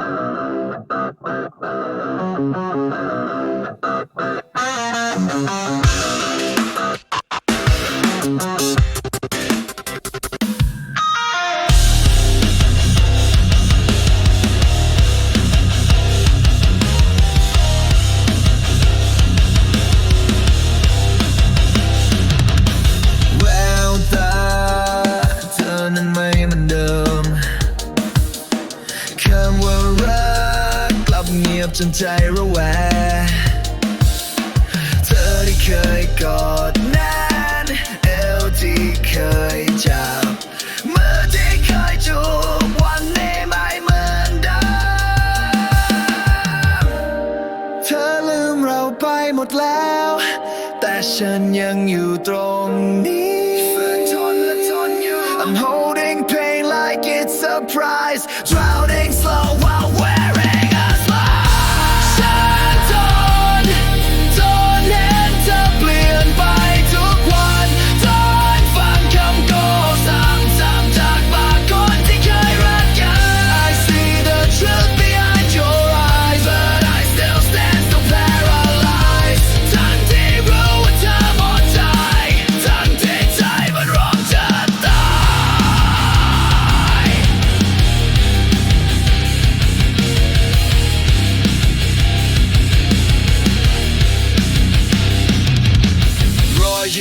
you. จนใจระแวงเธอที่เคยกอดนั้นเอวที่เคยจับมือที่เคยจูบวันนี้ไม่เหมือนเดิมเธอลืมเราไปหมดแล้ว แต่ฉันยังอยู่ตรงนี้ I'm holding pain like it's a prize, drowning slow.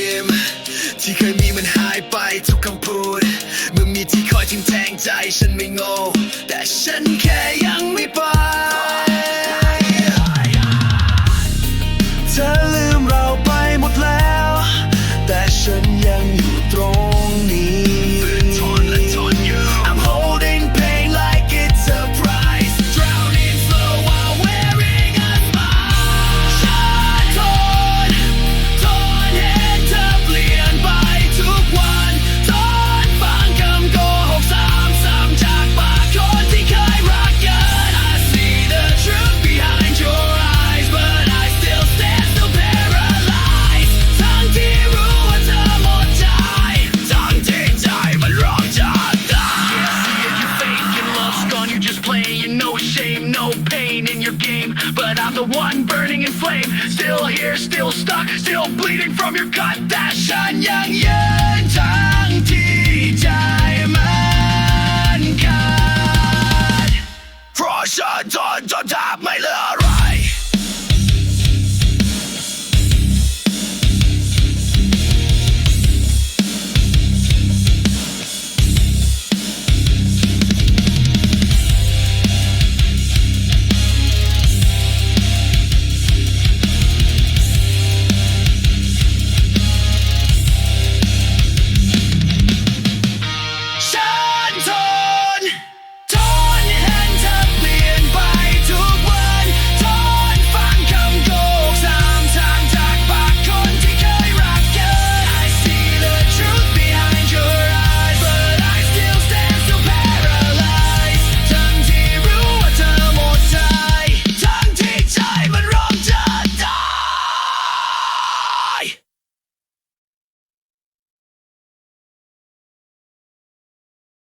ิ้มที่เคยมีมันหายไปทุกคำพูดเมื่อมีที่คอยทิ้งแทงใจฉันไม่โง่แต่ฉันแค่ยังไม่ไป one burning in flame. Still here, still stuck, still bleeding from your cut That yang